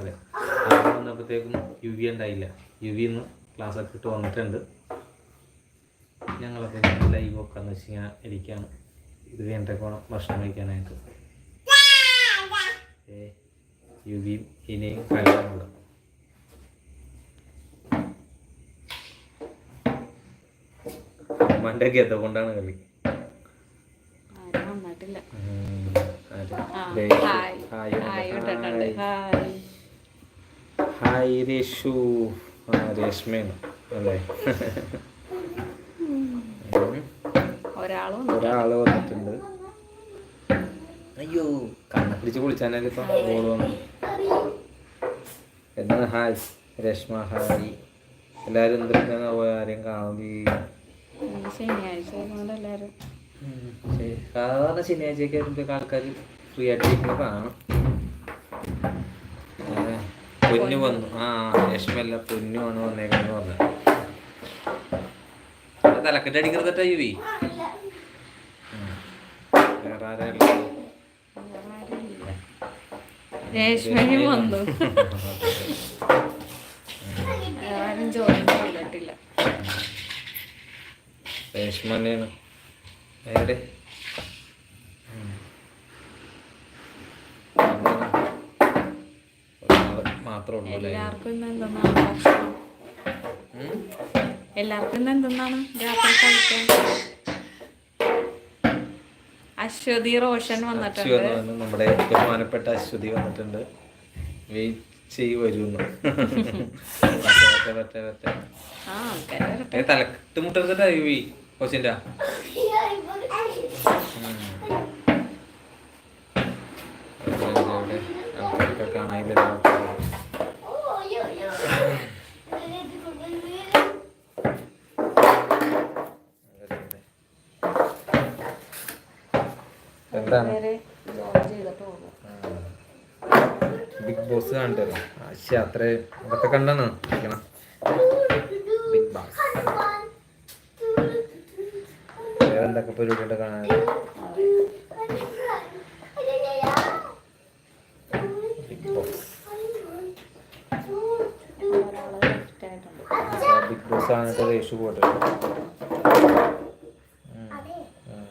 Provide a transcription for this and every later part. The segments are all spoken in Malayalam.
അതെ. അവിടെ വന്നപ്പോഴത്തേക്കും യു വി ഉണ്ടായില്ല. യു വി ഇന്ന് ക്ലാസ് ഒക്കെ ഇട്ട് വന്നിട്ടുണ്ട്. ഞങ്ങളൊക്കെ ലൈവ് ഒക്കെ എന്ന് വെച്ച് കഴിഞ്ഞാൽ ഇരിക്കുകയാണ് ഇത് കഴിഞ്ഞിട്ടൊക്കെ വേണം ഭക്ഷണം കഴിക്കാനായിട്ട്. ഏ യു വിയും ഇനിയും കഴിക്കാനുള്ള അമ്മന്റെ ഗത കൊണ്ടാണ് കളി. Hi. Hi. Hi. Hi. Hi Reshu. ആ രേഷ്മയാണ് അല്ലേ. ഒരാളും വന്നിട്ടുണ്ട്. അയ്യോ കണ്ണ പിടിച്ച് കുളിച്ചാനല്ലേ ഇപ്പൊ ബോൾ വന്നു എന്താണ്? Hi Reshma hi. എല്ലാരും എന്തെടുക്കാന്ന് പോയ ആരെയും കാണുന്നില്ല ശനിയാഴ്ച. സാധാരണ ശനിയാഴ്ചയൊക്കെ ആൾക്കാർ ഫ്രീ ആയിട്ട് കാണും. പൊന്നു വന്നു. ആ രശ്മല്ല പൊന്നു ആണ് വന്നേക്കാന്ന് പറഞ്ഞു. തലക്കെട്ട് അടിക്കുന്നതട്ടാ യുവി. വേറെ ആരാ രേഷ്മയും വന്നു. ആരും ജോയിൻ ചെയ്തിട്ടില്ല. രേഷ്മ എവിടെ ഉം. എന്താണ്? ഒരാൾ മാത്രമേ ഉള്ളൂ എല്ലാവർക്കും ഇന്ന് എന്തെന്നാണ് ഭക്ഷണം? എല്ലാവർക്കും ഇന്ന് എന്തെന്നാണ് രാത്രി കഴിക്കാൻ? അശ്വതി റോഷൻ വന്നിട്ടുണ്ട്. നമ്മുടെ ബഹുമാനപ്പെട്ട അശ്വതി വന്നിട്ടുണ്ട്. വെയിറ്റ് വരുന്നു. തലക്കെട്ട് മുട്ടരുതട്ടാ യുവി കൊച്ചിന്റെ കാണാനില്ല ജോയിൻ ബിഗ് ബോസ് കണ്ടല്ലോ പക്ഷെ അത്ര അതൊക്കെ കണ്ടാണ്. ഇരിക്കണം. Bigg Boss. വേറെ എന്തൊക്കെ പരിപാടി ഉണ്ട് കാണാൻ? Bigg Boss. ബിഗ് ബോസ് ആണിട്ട് റേഷു പോയിട്ടുണ്ട് ഉം. ഉം.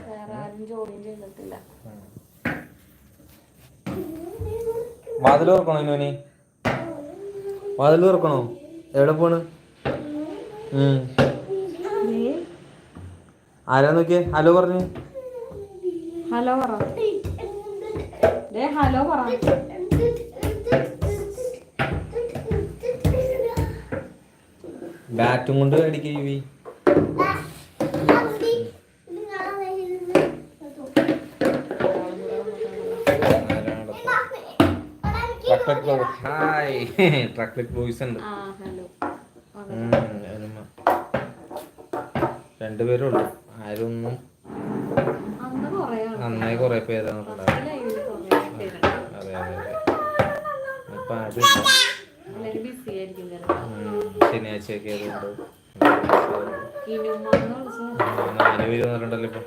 വേറെ ആരും ജോയിൻ ചെയ്തിട്ടില്ല വാതിൽ തുറക്കണോ ഇനോനി വാതിൽ തുറക്കണോ? എവിടെ പോണ്. ആരാ നോക്കിയേ? ഹലോ പറഞ്ഞു. ഹലോ പറ. ഹലോ പറ. ബാറ്റും കൊണ്ട് അടിക്കുക ട്രക്ലറ്റ് ബ്ലോ ഹായ്. ട്രക്ലറ്റ് ബോയ്സ് ഉണ്ട്. ആ ഹലോ ഉം, രണ്ട് രണ്ടുപേരും ഉള്ളു ആരൊന്നും നന്നായി കുറെ പേരാണ് അതെ അതെ അതെ. ചിലപ്പോൾ ഉം, ശനിയാഴ്ചയൊക്കെ ആയതുകൊണ്ട്. നാല് പേര് വന്നിട്ടുണ്ടല്ലോ ഇപ്പൊ.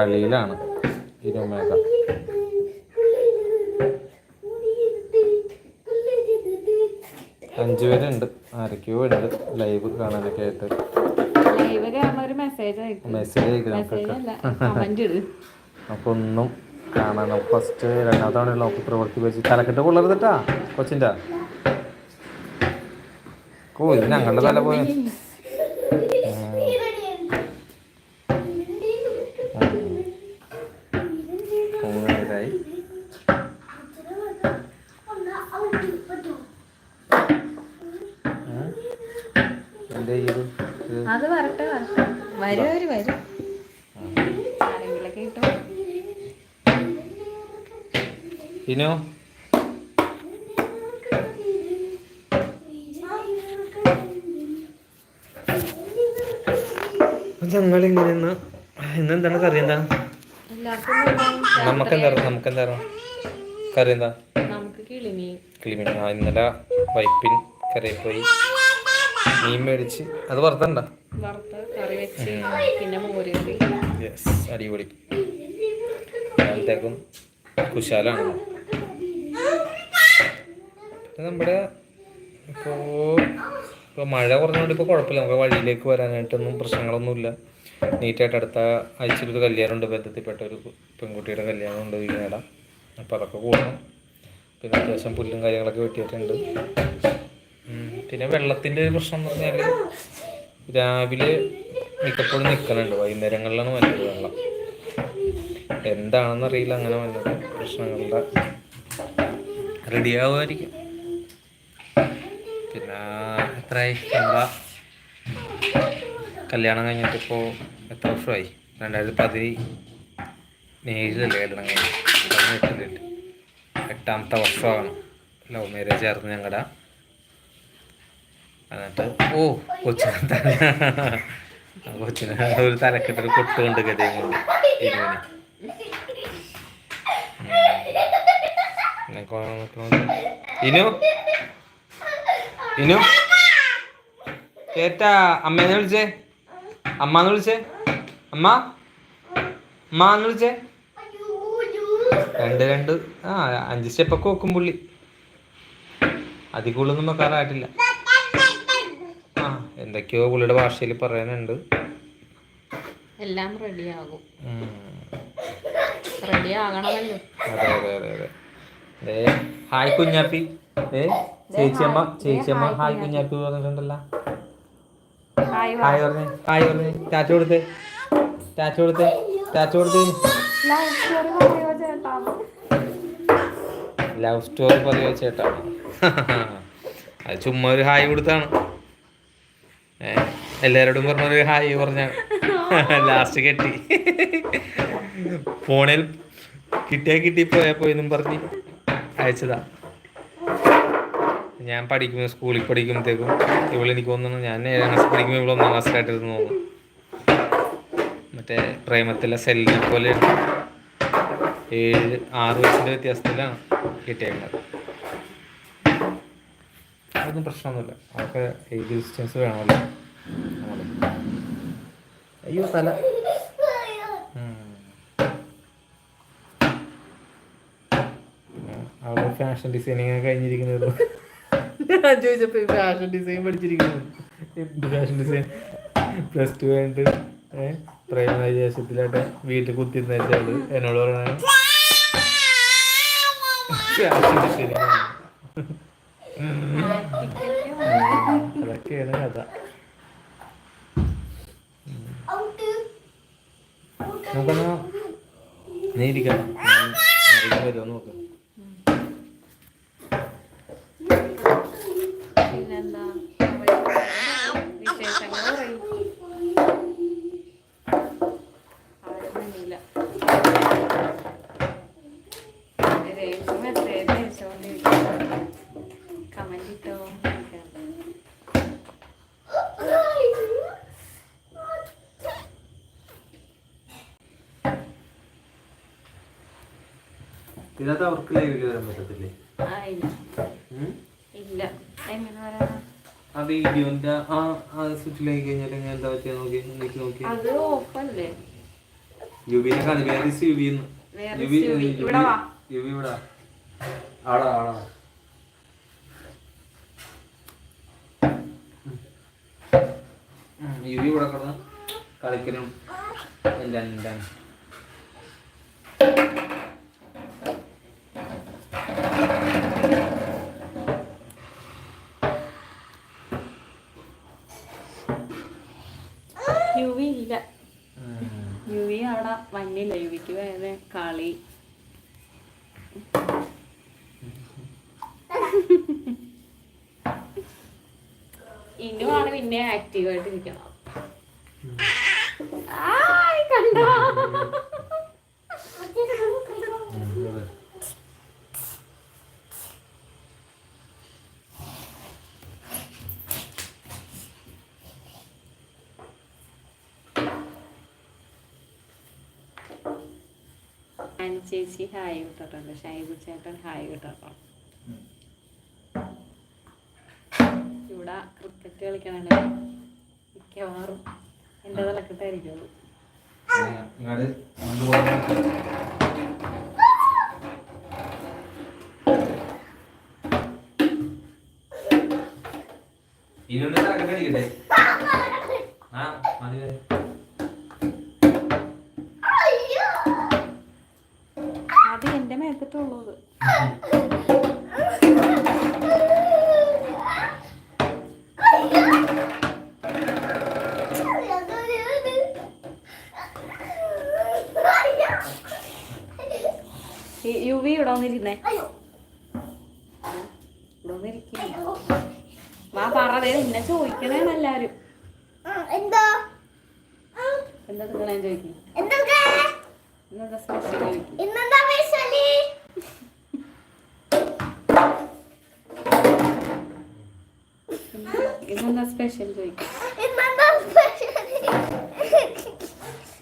കളിയിലാണ് ഇരുമേക അഞ്ചു പേരുണ്ട്. ആരൊക്കെയോ ഉണ്ട്. ലൈവ് കാണാനൊക്കെ ആയിട്ട്. മെസ്സേജ് അപ്പൊ ഒന്നും കാണാൻ ഫസ്റ്റ് രണ്ടാമത്തെ തവണ പ്രവൃത്തി വെച്ച്. തലക്കെട്ട് കൊള്ളരുതട്ടാ കൊച്ചിന്റെ ഓ ഇത് ഞങ്ങളുടെ തല പോയ ഈ അത് വരട്ടെ വരട്ടെ. വരും അവർ വരും. ആരെങ്കിലൊക്കെ കിട്ടും ഇനോ? ഞങ്ങളിങ്ങനെ ഇന്ന്? എന്താണ് കറി? എന്താ എല്ലാവർക്കും വേണം. നമുക്ക് എന്താ നമുക്ക് എന്താ കറി എന്താ കിളിമീൻ. ആ ഇന്നലെ വൈപ്പിൻ കറി പോയി മീൻ മേടിച്ച് അത് വറുത്തണ്ട? യെസ് അടിപൊളി. രാവിലത്തേക്കും കുശാലാണ്. നമ്മുടെ ഇപ്പോ ഇപ്പോൾ മഴ കുറഞ്ഞുകൊണ്ട് ഇപ്പോൾ കുഴപ്പമില്ല. നമുക്ക് വഴിയിലേക്ക് വരാനായിട്ടൊന്നും പ്രശ്നങ്ങളൊന്നുമില്ല. നീറ്റായിട്ട് അടുത്ത ആഴ്ചയിലൊരു കല്യാണമുണ്ട്. ബന്ധത്തിൽപ്പെട്ട ഒരു പെൺകുട്ടിയുടെ കല്യാണമുണ്ട് വീണേട അപ്പോൾ അതൊക്കെ കൂടണം. പിന്നെ അത്യാവശ്യം പുല്ലും കാര്യങ്ങളൊക്കെ വെട്ടിയിട്ടുണ്ട്. പിന്നെ വെള്ളത്തിന്റെ ഒരു പ്രശ്നം എന്ന് പറഞ്ഞാൽ രാവിലെ മിക്കപ്പോഴും നിൽക്കണുണ്ട് വൈകുന്നേരങ്ങളിലാണ് വന്നത് വെള്ളം. എന്താണെന്ന് അറിയില്ല. അങ്ങനെ വന്നത് പ്രശ്നങ്ങളുടെ റെഡിയാവുമായിരിക്കും പിന്നെ എത്രയായി? നമ്മളെ കല്യാണം കഴിഞ്ഞിട്ട് ഇപ്പോൾ എത്ര വർഷമായി? രണ്ടായിരത്തി പതിനേഴിലല്ലേ കല്യാണം കഴിഞ്ഞു പതിനെട്ടിലല്ലേ? എട്ടാമത്തെ വർഷമാണ് ലവ് മാരേജ് ആയിരുന്നു ഞങ്ങളുടെ എന്നിട്ട് ഓ കൊച്ചിനെ തല കൊച്ചിനെ ഒരു തലക്കെട്ടൊരു കൊട്ടുകൊണ്ട് ഗതയും കൊണ്ട് ഇരുമണി ഇനു? ഇനു? കേട്ടാ അമ്മേനെ വിളിച്ചേ. അമ്മാന്ന് വിളിച്ചേ? അമ്മ? അമ്മ എന്ന് വിളിച്ചേ? രണ്ട് രണ്ട്. ആ അഞ്ച് സ്റ്റെപ്പൊക്കെ വെക്കും പുള്ളി. അതികൂളൊന്നും വെക്കാറായിട്ടില്ല ആ എന്തൊക്കെയോ പുള്ളിയുടെ ഭാഷയിൽ പറയാനുണ്ട് എല്ലാം റെഡിയാകും. റെഡി ആകണമല്ലോ. അതെ അതെ അതെ അതെ. ദേ, ഹായ് കുഞ്ഞാപ്പി. ഏ ചേച്ചിയമ്മ ചേച്ചിയമ്മ ഹായ് കുഞ്ഞാപ്പി പറഞ്ഞിട്ടുണ്ടല്ലോ. ഹായ് പറഞ്ഞേ. ഹായ് പറഞ്ഞേ. ടാറ്റ കൊടുത്ത്. ടാറ്റ കൊടുത്ത്. ടാറ്റ കൊടുത്തേ. ലവ് സ്റ്റോറി പതിവ് ചേട്ടാ അത് ചുമ്മാ ഒരു ഹായ് കൊടുത്താണ്. എല്ലാരോടും പറഞ്ഞൊരു ഹായ് പറഞ്ഞ ലാസ്റ്റ് കെട്ടി. ഫോണിൽ കിട്ടിയാ കിട്ടി പോയാ പോയെന്നും പറഞ്ഞ് അയച്ചതാ. ഞാൻ പഠിക്കുന്ന സ്കൂളിൽ പഠിക്കുമ്പോഴത്തേക്കും ഇവളെനിക്ക് തോന്നുന്നു ഞാൻ ഏഴാം ക്ലാസ് പഠിക്കുമ്പോൾ ഇവിടെ ഒന്നാം ക്ലാസ്സിലായിട്ടിരുന്നു തോന്നുന്നു. മറ്റേ പ്രേമത്തിലെ സെല്ലിനെ പോലെ ഏഴ് ആറ് വയസ്സിന്റെ വ്യത്യാസത്തിലാണ് കിട്ടിയേക്കുന്നത് അതൊന്നും പ്രശ്നമൊന്നുമില്ല. അതൊക്കെ ഏജ് ഡിസ്റ്റൻസ് വേണമല്ലോ. അയ്യോ തല. അവിടെ ഫാഷൻ ഡിസൈനിങ് കഴിഞ്ഞിരിക്കുന്നത് ഞാൻ ഫാഷൻ ഡിസൈൻ പഠിച്ചിരിക്കുന്നു എന്ത് ഫാഷൻ ഡിസൈൻ പ്ലസ് ടു കഴിഞ്ഞിട്ട് ഏഹ് പ്രേമദേശത്തിലായിട്ട് വീട്ടിൽ കുത്തിരുന്നേച്ചാൽ എന്നോട് പറയണ അതൊക്കെയാണ് കഥ നമുക്കെന്നാ നീ വരുമോ നോക്കാം പിന്നെന്താ? വിശേഷങ്ങൾ പറയും. ആരും വന്നില്ല രേഖ മെസ്സേജ് അയച്ചോണ്ടിരിക്കും കമന്റ് ഇട്ടോ? ഇതിനകത്ത് അവർക്ക് ലൈവിൽ വരാൻ പറ്റത്തില്ലേ ആ ഇല്ല ഇല്ല എങ്ങനെ വരാ ആ വീഡിയോന്റെ ആ ആ സ്വിച്ചിലായി കഴിഞ്ഞാൽ ഞാൻ എന്താ പറ്റിയ നോക്കി എനിക്ക് നോക്കി. അത് ഓപ്പല്ലേ യുവിനെ കാണി വേറെ യുവിന്ന് യുവി യുവി? യുവി ഇവിടെ. ആടാ ആടാ. യുവി ഇവിടെ കിടന്ന് കളിക്കലും. എല്ലാം എല്ലാം യുവി ഇല്ല യുവി അവിടെ വന്നില്ല യുവിക്ക് വേറെ കളി ഇനുമാണ് പിന്നെ ആക്റ്റീവ് ആയിട്ട് ഇരിക്കണം കണ്ടോ? ചേച്ചി ഹായ് വിട്ടിട്ടുണ്ട് ഷൈബു ചേട്ടൻ ഹായ് വിട്ടിട്ടുണ്ട് ക്രിക്കറ്റ് കളിക്കണല്ലോ? മിക്കവാറും എന്റെ തലക്കെട്ടായിരിക്കുള്ളൂ ഇന്നെന്താ സ്പെഷ്യൽ ചോദിക്കും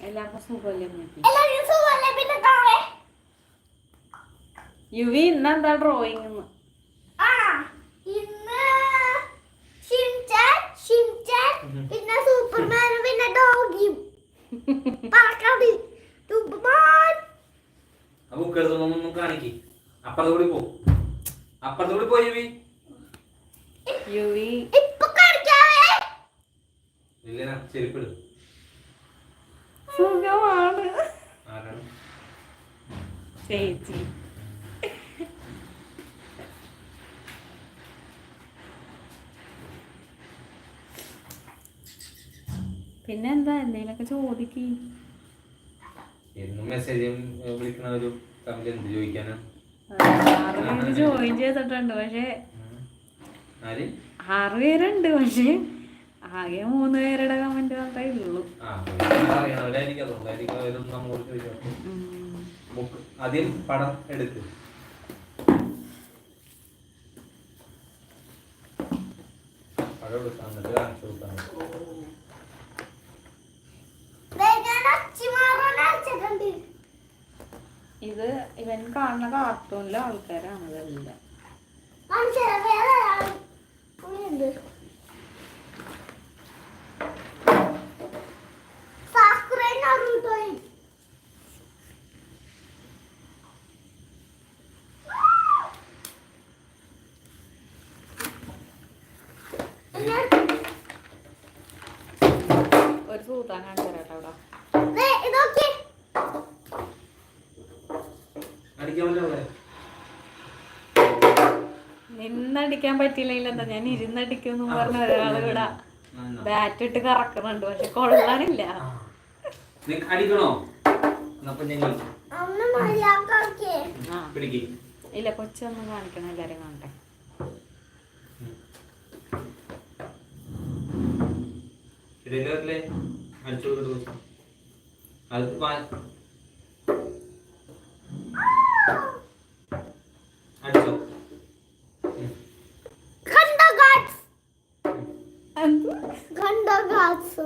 എല്ലാവർക്കും സുഖമല്ലേ നോക്കി എല്ലാവരും സുഖമല്ലേ പിന്നെ താഴെ യു വി ഇന്നെന്താ ഡ്രോയിങ് പിന്നെ സൂപ്പർമാനും പിന്നെ ഡോഗിയും പറക്കാടി സൂപ്പർമാൻ എടുത്തൊന്നും കാണിക്ക് അപ്പുറത്ത് കൂടി പോ അപ്പുറത്ത് കൂടി പോയി ചെവി യു വി ഇപ്പൊ കാണിക്കാവേ ഇല്ല ചെരുപ്പിട് സുഖമാണ്. ചേച്ചി. പിന്നെ എന്താ എന്തെങ്കിലുമൊക്കെ ചോദിക്കി. എന്നും മെസ്സേജും വിളിക്കണ ഒരു തമ്മിൽ എന്ത് ചോദിക്കാനാ? ആറ് ജോയിൻ ചെയ്തിട്ടുണ്ട് പക്ഷേ ആറ് പേരുണ്ട് പക്ഷെ ആകെ മൂന്ന് പേരുടെ കമന്റ് മാത്രമേ ഉള്ളൂ. ആദ്യം പടം എടുക്ക്. പടം കാണിച്ചു ഇത് ഇവൻ കാണുന്ന കാർട്ടൂണിലെ ആൾക്കാരാണ് ഇതെല്ലാം. സൂത്രം കാണിച്ചു പറ്റുള്ളേ നിന്നടിക്കാൻ പറ്റിയില്ലെങ്കിൽ എന്താ ഞാൻ ഇരുന്നടിക്കും പറഞ്ഞ ഒരാൾ ഇവിടെ ബാറ്റ് ഇട്ട് കറക്കുന്നുണ്ട് പക്ഷെ കൊള്ളാനില്ല. അടിക്കണോ? ഇല്ല കൊച്ചൊന്നും കാണിക്കണം എല്ലാരും കാണട്ടെ. ശരിയല്ലേ അടിച്ചു കൊടുത്തു അത് പാ- അടിച്ചോ. ഉം. കണ്ട ഗാഡ്സ് എന്ത്? കണ്ട ഗാഡ്സ്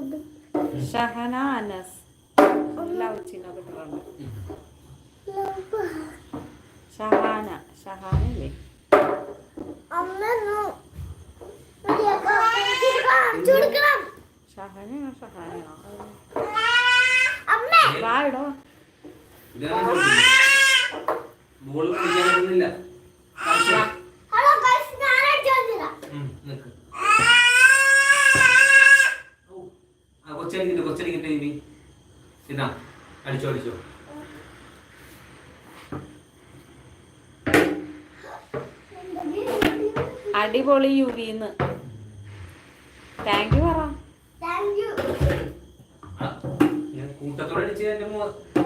ഷഹന അനസ് ലവ് ചിഹ്നം കിട്ടുന്നുണ്ട് ഷഹാന ഷഹാനല്ലേ അമ്മന്നു മര്യാദക്കാക്കി കാണിച്ചു കൊടുക്കണം ഷഹനയാണോ ഷഹാനയാണോ അമ്മ! വാ ഇടോ ഇതാണ് ബോൾ പിടിക്കാൻ ഹലോ ഗൈസ് ഞാൻ അടിച്ചു വന്നിരാം ഉം, നിക്ക്. ഔ, ആ കൊച്ചടിക്കട്ടെ കൊച്ചടിക്കട്ടെ ഇനി. ഇതാ അടിച്ചോ അടിച്ചോ. അടിപൊളി യു വിന്ന് താങ്ക് യു കൂട്ടത്തോടെ അടിച്ച് എന്റെ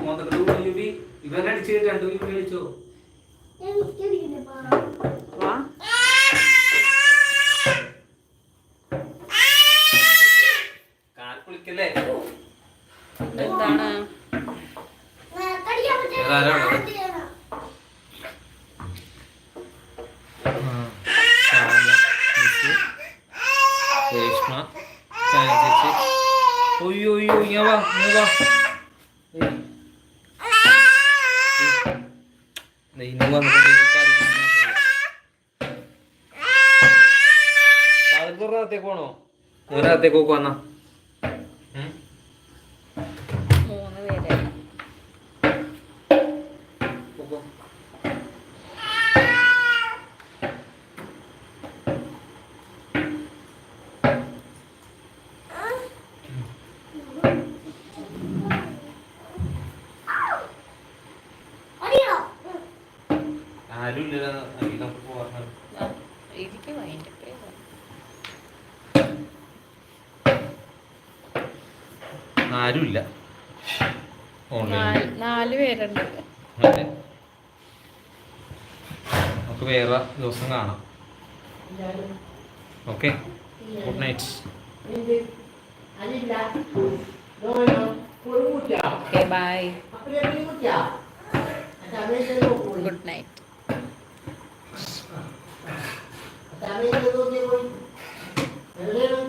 മോന്തക്കത്ത് യുബി ഇവൻ അടിച്ച് രണ്ടു യുബി അടിച്ചോ കാൽ കുളിക്കല്ലേ? എന്താണ്? 也过关了。ആരുമില്ല ഓൺലൈനിൽ. നാല് പേരുണ്ട്. നമുക്ക് വേറെ ദിവസം കാണാം. Okay. Good night. Okay bye. Good night. doy